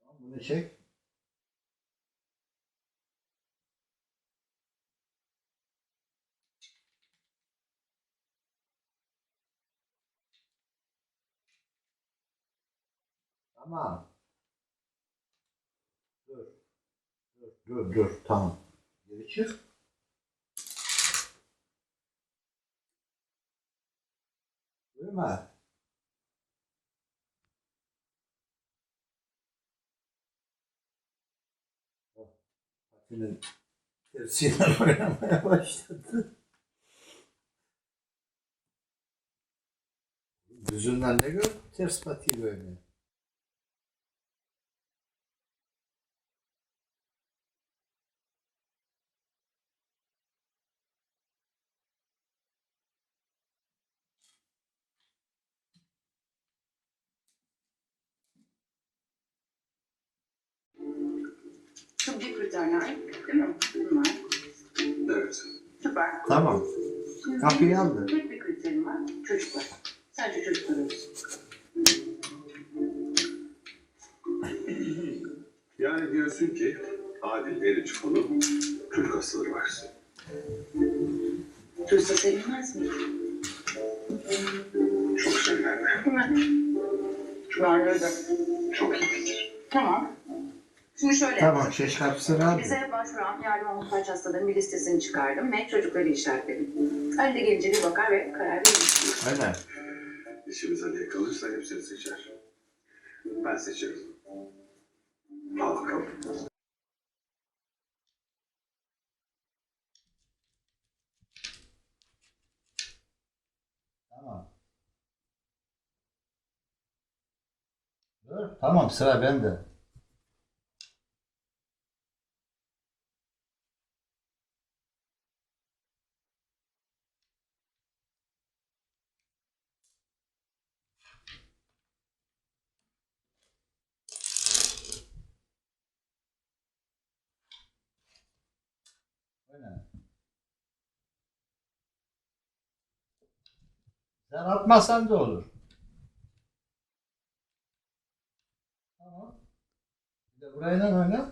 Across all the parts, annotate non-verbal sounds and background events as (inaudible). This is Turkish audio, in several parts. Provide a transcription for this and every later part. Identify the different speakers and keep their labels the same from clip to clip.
Speaker 1: Tamam, Bunu çek. Şey? Tamam. Dur. Dur, dur, dur. Tamam. Geri çık. Duyma. Patinin tersiyle (laughs) oynamaya başladı. Yüzünden ne gör? Ters patiyle oynuyor.
Speaker 2: Tıbbi kriterler değil mi? Bunlar.
Speaker 3: Evet.
Speaker 2: Süper.
Speaker 1: Tamam.
Speaker 2: Şimdi
Speaker 1: Kapıyı aldı.
Speaker 2: Tek bir kriterim var. Çocuklar. Sadece çocuklar olsun. (laughs)
Speaker 3: Yani diyorsun ki Adil Eriç konu çocuk hastaları var.
Speaker 2: Duysa sevinmez mi?
Speaker 3: Çok
Speaker 2: mi? Ben de.
Speaker 3: Çok iyi fikir.
Speaker 2: Tamam. Şimdi şöyle.
Speaker 1: Tamam, şeş kapısını al.
Speaker 2: Bize başvuran yardıma muhtaç hastaların bir listesini çıkardım ve çocukları işaretledim. Ali de gelince bir bakar ve karar verir.
Speaker 1: Öyle.
Speaker 3: İşimiz hadi kalırsa hepsini seçer. Ben seçerim. Al bakalım.
Speaker 1: Tamam. Dur. Tamam sıra bende. Öyle. Sen atmasan da olur. Tamam. Bir de burayla oyna.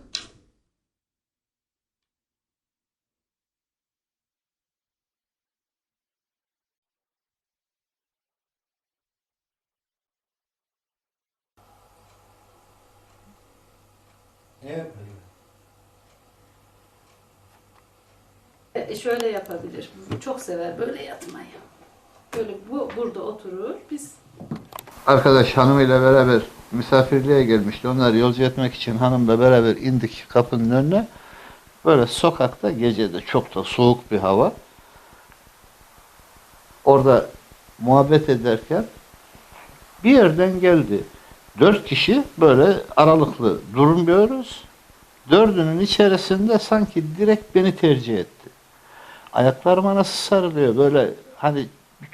Speaker 1: Ne yapıyor?
Speaker 4: E, şöyle yapabilir. Çok sever böyle yatmayı. Böyle bu burada oturur. Biz
Speaker 5: arkadaş hanımıyla beraber misafirliğe gelmişti. Onları yolcu etmek için hanımla beraber indik kapının önüne. Böyle sokakta gecede çok da soğuk bir hava. Orada muhabbet ederken bir yerden geldi. Dört kişi böyle aralıklı durmuyoruz. Dördünün içerisinde sanki direkt beni tercih etti. Ayaklarıma nasıl sarılıyor böyle hani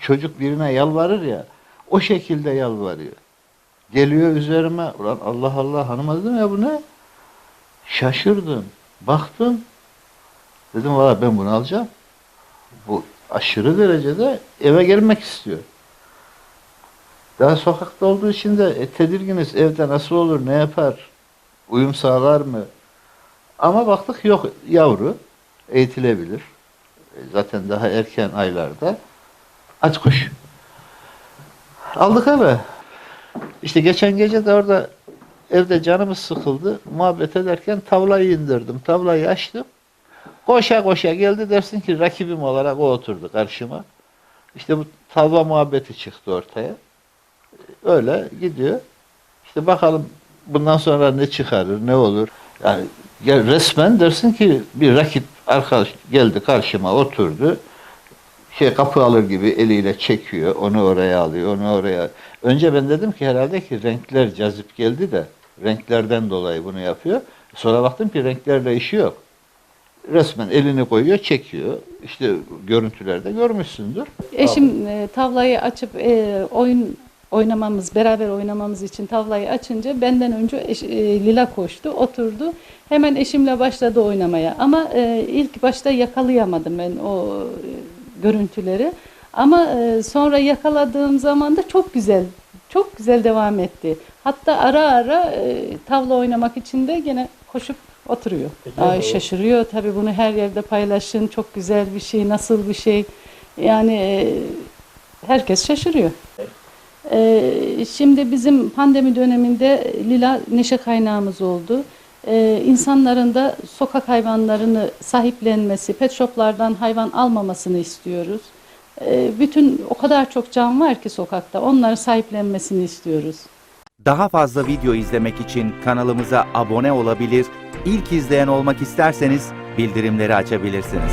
Speaker 5: çocuk birine yalvarır ya o şekilde yalvarıyor. Geliyor üzerime. Ulan Allah Allah hanıma ya bu ne? Şaşırdım. Baktım. Dedim valla ben bunu alacağım. Bu aşırı derecede eve gelmek istiyor. Daha sokakta olduğu için de e, tedirginiz. Evde nasıl olur, ne yapar? Uyum sağlar mı? Ama baktık yok yavru. Eğitilebilir. E, Zaten daha erken aylarda. Aç kuş. Aldık eve. İşte geçen gece de orada evde canımız sıkıldı. Muhabbet ederken tavlayı indirdim. Tavlayı açtım. Koşa koşa geldi dersin ki rakibim olarak o oturdu karşıma. İşte bu tavla muhabbeti çıktı ortaya. Öyle gidiyor. İşte bakalım bundan sonra ne çıkarır, ne olur. Yani ya resmen dersin ki bir rakip arkadaş geldi karşıma oturdu şey kapı alır gibi eliyle çekiyor, onu oraya alıyor, onu oraya. Önce ben dedim ki herhalde ki renkler cazip geldi de renklerden dolayı bunu yapıyor. Sonra baktım ki renklerle işi yok. Resmen elini koyuyor, çekiyor. İşte görüntülerde görmüşsündür.
Speaker 4: eşim e, tavlayı açıp e, oyun oynamamız, beraber oynamamız için tavlayı açınca benden önce eş- e, Lila koştu, oturdu. Hemen eşimle başladı oynamaya. Ama e, ilk başta yakalayamadım ben o e, görüntüleri. Ama e, sonra yakaladığım zaman da çok güzel çok güzel devam etti. Hatta ara ara e, tavla oynamak için de gene koşup oturuyor. Ay şaşırıyor tabii bunu her yerde paylaşın. Çok güzel bir şey, nasıl bir şey. Yani e, herkes şaşırıyor. E, şimdi bizim pandemi döneminde Lila neşe kaynağımız oldu. E, insanların da sokak hayvanlarını sahiplenmesi, pet shoplardan hayvan almamasını istiyoruz. E, bütün o kadar çok can var ki sokakta, onları sahiplenmesini istiyoruz.
Speaker 6: Daha fazla video izlemek için kanalımıza abone olabilir, ilk izleyen olmak isterseniz bildirimleri açabilirsiniz.